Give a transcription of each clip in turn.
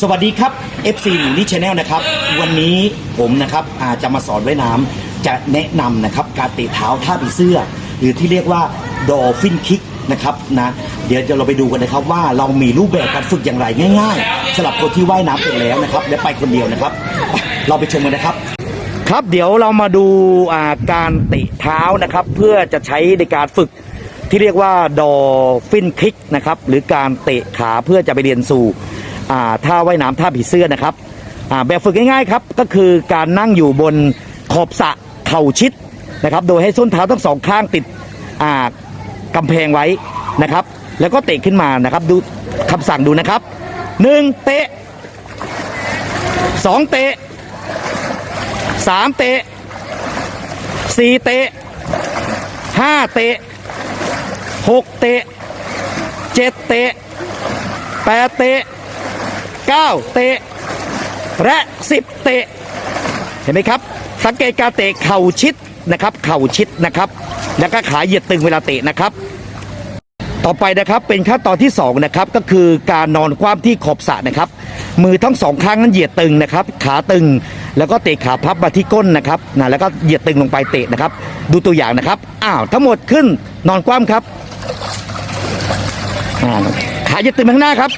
สวัสดีครับ FC หนูนี่ชาแนลนะครับ วันนี้ผมนะครับอาจะมาสอนว่ายน้ำจะแนะนำนะครับ การเตะเท้าท่าผีเสื้อ หรือที่เรียกว่าดอฟินคิกนะครับนะเดี๋ยวจะเราไปดูกันนะครับว่าเรามีรูปแบบการฝึกอย่างไรง่าย ๆสำหรับคนที่ว่ายน้ำเป็นแล้วนะครับ และไปคนเดียวนะครับ เราไปชมกันนะครับ ครับเดี๋ยวเรามาดูาการเตะเท้านะครับ เพื่อจะใช้ในการฝึกที่เรียกว่าดอฟินคิกนะครับหรือการเตะขาเพื่อจะไปเรียนสู่ ท่าว่ายน้ำท่าผีเสื้อนะครับแบบฝึกง่ายๆครับก็คือการนั่งอยู่บนขอบสะเข่าชิดนะครับ โดยให้ส้นเท้าทั้งสองข้างติดอ่าแพงไว้นะครับ แล้วก็เตะขึ้นมานะครับดูคำสั่งดูนะครับหนึ่งเตะสองเตะสามเตะสี่เตะห้าเตะหกเตะเจ็ดเตะแปดเตะ เก้าเตะ และสิบเตะ เห็นไหมครับ สังเกตการเตะเข่าชิดนะครับ เข่าชิดนะครับ แล้วก็ขาเหยียดตึงเวลาเตะนะครับต่อไปนะครับเป็นขั้นตอนที่2นะครับก็คือการนอนคว่ำที่ขอบสระนะครับ มือทั้งสองข้างนั้นเหยียดตึงนะครับ ขาตึงแล้วก็เตะขาพับมาที่ก้นนะครับนะแล้วก็เหยียดตึงลงไปเตะนะครับ ดูตัวอย่างนะครับอ้าวทั้งหมดขึ้นนอนคว่ำครับขาเหยียดตึงข้างหน้าครับ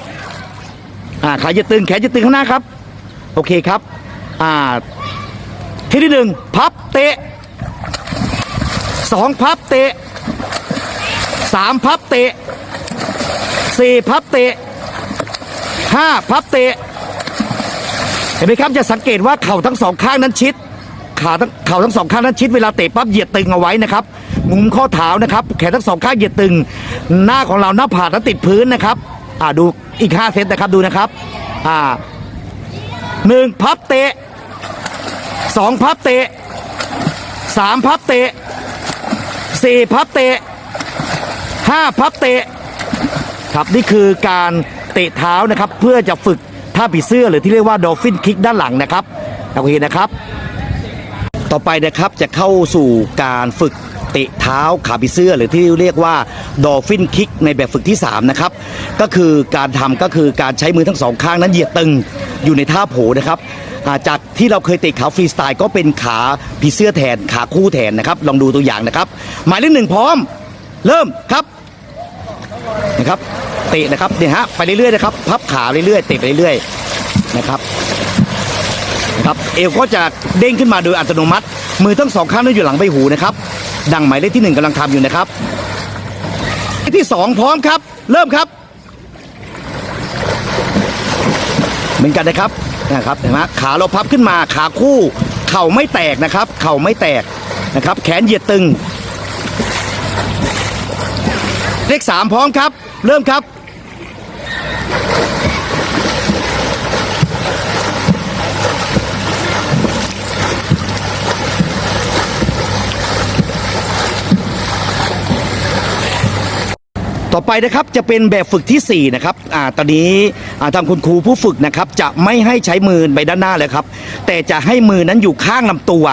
อ่าขาเหยียดตึงแขนเหยียดตึงข้างหน้าครับ โอเคครับ อ่าที่ที่หนึ่งพับเตะสองพับเตะสามพับเตะสี่พับเตะห้าพับเตะเห็นไหมครับจะสังเกตว่าเข่าทั้งสองข้างนั้นชิดขาทั้งเข่าทั้งสองข้างนั้นชิดเวลาเตะปั๊บเหยียดตึงเอาไว้นะครับมุมข้อเท้านะครับ แขนทั้งสองข้างเหยียดตึง หน้าของเราหน้าผากนั้นติดพื้นนะครับ อ่าดูอีกห้าเซตนะครับดูนะครับ อ่าหนึ่งพับเตะสองพับเตะสามพับเตะสี่พับเตะห้าพับเตะครับนี่คือการเตะเท้านะครับ เพื่อจะฝึกท่าผีเสื้อหรือที่เรียกว่าดอฟฟินคิกด้านหลังนะครับโอเคนะครับ ต่อไปนะครับจะเข้าสู่การฝึก เตะเท้าขาผีเสื้อหรือที่เรียกว่าดอฟฟินคิกในแบบฝึกที่ 3 นะครับ ก็คือการทำก็คือการใช้มือทั้งสองข้างนั้นเหยียดตึงอยู่ในท่าโผนะครับอาจากที่เราเคยเตะขาฟรีสไตล์ก็เป็นขาผีเสื้อแทนขาคู่แทนนะครับ ลองดูตัวอย่างนะครับ หมายเลขหนึ่งพร้อม เริ่มครับนะครับ เตะนะครับเนี่ยฮะไปเรื่อยๆนะครับ พับขาเรื่อยๆเตะไปเรื่อยๆนะครับนะครับ เอวก็จะเด้งขึ้นมาโดยอัตโนมัติ มือทั้งสองข้างนั้นอยู่หลังใบหูนะครับ ดังหมายเลขที่หนึ่งกำลังทำอยู่นะครับที่สองพร้อมครับ เริ่มครับ เหมือนกันนะครับนะครับเห็นไหมขาเราพับขึ้นมาขาคู่ เข่าไม่แตกนะครับ เข่าไม่แตกนะครับ แขนเหยียดตึง เลขสามพร้อมครับ เริ่มครับ ต่อไปนะครับจะเป็นแบบฝึกที่4นะครับอ่าตอนนี้อ่าทางคุณครูผู้ฝึกนะครับจะไม่ให้ใช้มือไปด้านหน้าเลยครับ แต่จะให้มือนั้นอยู่ข้างลำตัว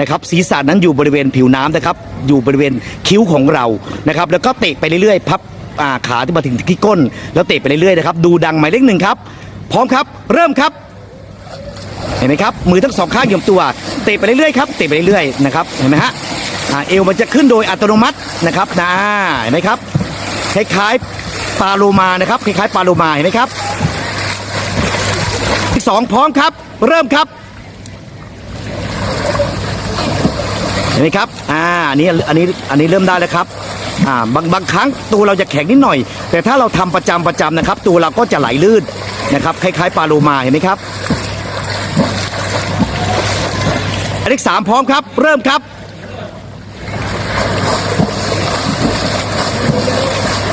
นะครับศีรษะนั้นอยู่บริเวณผิวน้ำนะครับ อยู่บริเวณคิ้วของเรานะครับ แล้วก็เตะไปเรื่อยๆพับอ่าขาที่มาถึงที่ก้น แล้วเตะไปเรื่อยๆนะครับ ดูดังหมายเลขหนึ่งครับ พร้อมครับเริ่มครับ เห็นไหมครับ มือทั้งสองข้างอยู่กับตัว เตะไปเรื่อยๆครับเตะไปเรื่อยๆนะครับเห็นไหมฮะเอวมันจะขึ้นโดยอัตโนมัตินะครับนะเห็นไหมครับ คล้ายๆปลาโลมานะครับคล้ายๆปลาโลมาเห็นไหมครับที่สองพร้อมครับ เริ่มครับเห็นไหมครับอ่าอันนี้อันนี้อันนี้เริ่มได้แล้วครับอ่าบางบางครั้งตัวเราจะแข็งนิดหน่อย แต่ถ้าเราทำประจำประจำนะครับ ตัวเราก็จะไหลลื่นนะครับคล้ายๆปลาโลมาเห็นไหมครับอันที่สามพร้อมครับ เริ่มครับ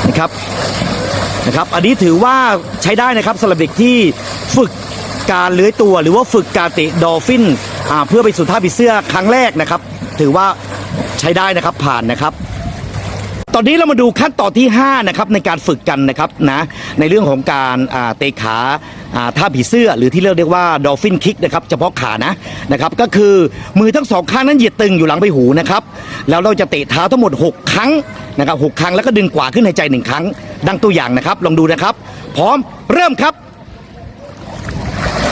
นะ ครับนะครับ อันนี้ถือว่าใช้ได้นะครับสำหรับเด็กที่ฝึกการเลื้อยตัวหรือว่าฝึกการเตะดอลฟินเพื่อไปสู่ท่าผีเสื้อครั้งแรกนะครับ ถือว่าใช้ได้นะครับผ่านนะครับ ตอนนี้เรามาดูขั้นตอนที่5นะครับในการฝึกกันนะครับนะในเรื่องของการเตะขาาท่าผีเสื้อหรือที่เรียกว่าดอลฟินคิกนะครับเฉพาะขานะนะครับก็คือมือทั้งสองข้างนั้นเหยียดตึงอยู่หลังใบหูนะครับแล้วเราจะเตะเท้าทั้งหมด 6 ครั้งนะครับหกครั้งแล้วก็ดึงขวาขึ้นในใจหนึ่งครั้ง ดังตัวอย่างนะครับ ลองดูนะครับ พร้อมเริ่มครับ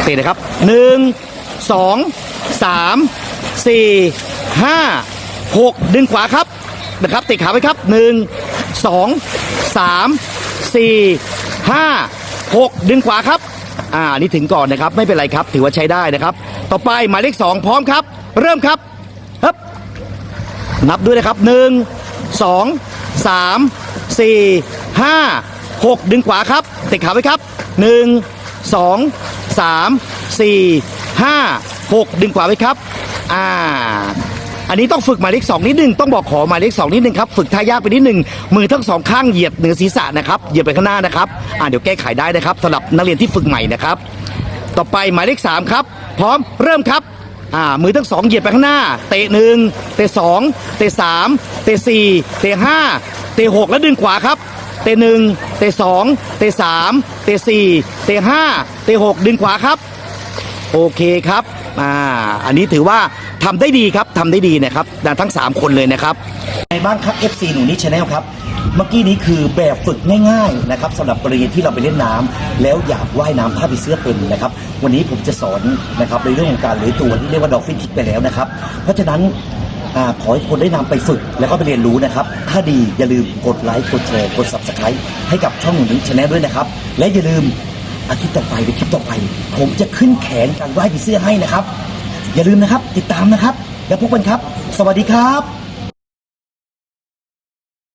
เตะนะครับหนึ่งสองสามสี่ห้าหกดึงขวาครับ นะครับเตะขาไว้ครับหนึ่งสองสามสี่ห้าหกดึงขวาครับ อ่านี่ถึงก่อนนะครับ ไม่เป็นไรครับ ถือว่าใช้ได้นะครับ ต่อไปหมายเลขสองพร้อมครับ เริ่มครับฮึบนับด้วยนะครับหนึ่งสองสามสี่ห้าหกดึงขวาครับเตะขาไว้ครับหนึ่งสองสามสี่ห้าหกดึงขวาไว้ครับ อ่า อันนี้ต้องฝึกหมายเลขสองนิดนึงต้องบอกขอหมายเลขสองนิดนึงครับฝึกท่ายากไปนิดนึงมือทั้งสองข้างเหยียบเหนือศีรษะนะครับเหยียบไปข้างหน้านะครับอ่าเดี๋ยวแก้ไขได้นะครับสำหรับนักเรียนที่ฝึกใหม่นะครับ ต่อไปหมายเลขสามครับ พร้อมเริ่มครับอ่ามือทั้งสองเหยียบไปข้างหน้า เตะหนึ่งเตะสองเตะสามเตะสี่เตะห้าเตะหกแล้วดึงขวาครับ เตะหนึ่งเตะสองเตะสามเตะสี่เตะห้าเตะหกดึงขวาครับ โอเคครับอ่าอันนี้ถือว่าทำได้ดีครับทำได้ดีนะครับทั้ง 3 คนเลยนะครับในบ้างครับ FC หนูนิชแนลครับเมื่อกี้นี้คือแบบฝึกง่ายๆนะครับสำหรับกรณีที่เราไปเล่นน้ำแล้วอยากว่ายน้ำท่าผีเสื้อเป็นนะครับ วันนี้ผมจะสอนนะครับในเรื่องของการเลื้อยตัวที่เรียกว่าดอกฟินทิกไปแล้วนะครับ เพราะฉะนั้นอ่าขอให้คนได้นำไปฝึกแล้วก็ไปเรียนรู้นะครับ ถ้าดีอย่าลืมกดไลค์กดแชร์กด subscribe ให้กับช่องหนูนิชแนลด้วยนะครับ และอย่าลืม อาทิตย์ต่อไปหรือคลิปต่อไป ผมจะขึ้นแขนการไหว้ผีเสื้อให้นะครับ อย่าลืมนะครับ ติดตามนะครับ แล้วพบกันครับ สวัสดีครับ